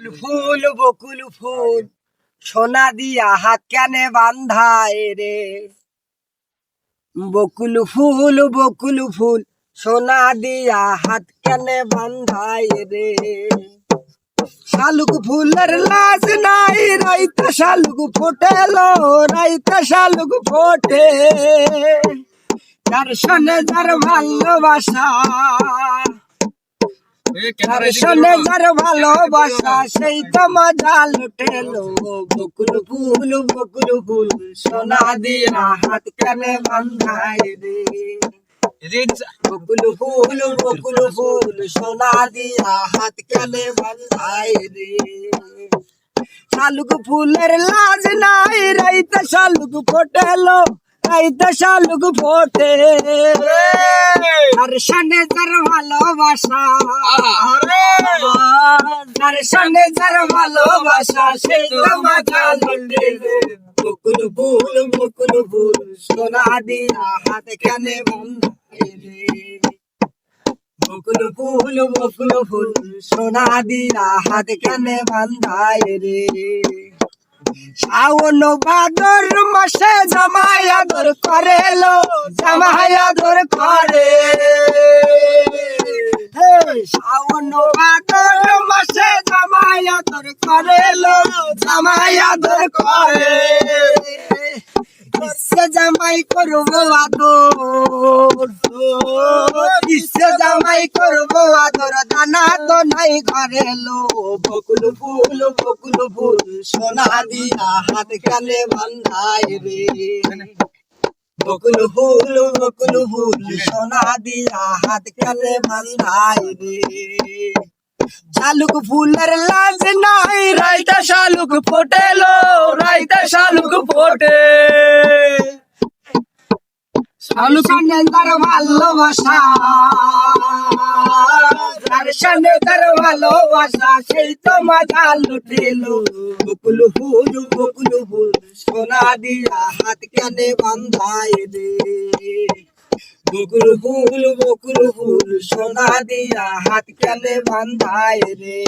ফুল বকুল ফুল সোনা দিয়া হাত কেনে বান্ধায় রে। বকুল ফুল বকুল ফুল সোনা দিয়া হাত কেনে বান্ধায় রে। শালুক ফুলের লাজ নাই রাইতা শালুক ফোটেলো রাইতা শালুক ফোটে। যার শোনে যার ভালোবাসা শোনে যার ভালোবাসা সেই তো মজা লুটেলো বকুল ফুল বকুল ফুল সোনা দিয়া হাত কানে বান্ধায় রে? বকুল ফুল বকুল ফুল সোনা দিয়া হাত কানে বান্ধায় রে? শালুক ফুলের লাজ নাই রাইতে শালুক ফোটেলো। রাইতে শালুক ফোটে আর। সানে যার ভালোবাসা। যার সানে যার ভালোবাসা সেই তো মাথা লুটে বকুল ফুল বকুল ফুল সোনা দিয়া হাত কানে বান্ধায় রে বকুল ফুল বকুল ফুল সোনা দিয়া হাত কানে বান্ধায় রে শ্রাবণ বাদর মাসে জামাই আদর করে লো জামাই আদর করে। হে, বাদর মাসে জামাই আদর করে লো জামাই আদর করে। জামাই করব আদর। জামাই করব আদর? দানা তো নাই ঘরে লো বকুল ফুল বকুল ফুল, সোনা দিয়া হাত কানে বান্ধায় রে। বকুল ফুল বকুল ফুল, সোনা দিয়া হাত কানে বান্ধায় রে। শালুক ফুলের লাজ নাই, রাইতা শালুক ফোটেলো, রাইতা শালুক ফোটে। শালুক তার ভালোবাসা সঙ্গে ভালোবাসা, সেই তো মাথা লুটিলো। বকুল ফুল বকুল ফুল, সোনা দিয়া হাত কানে বকুল বকুল দিয়া বান্ধায় রে।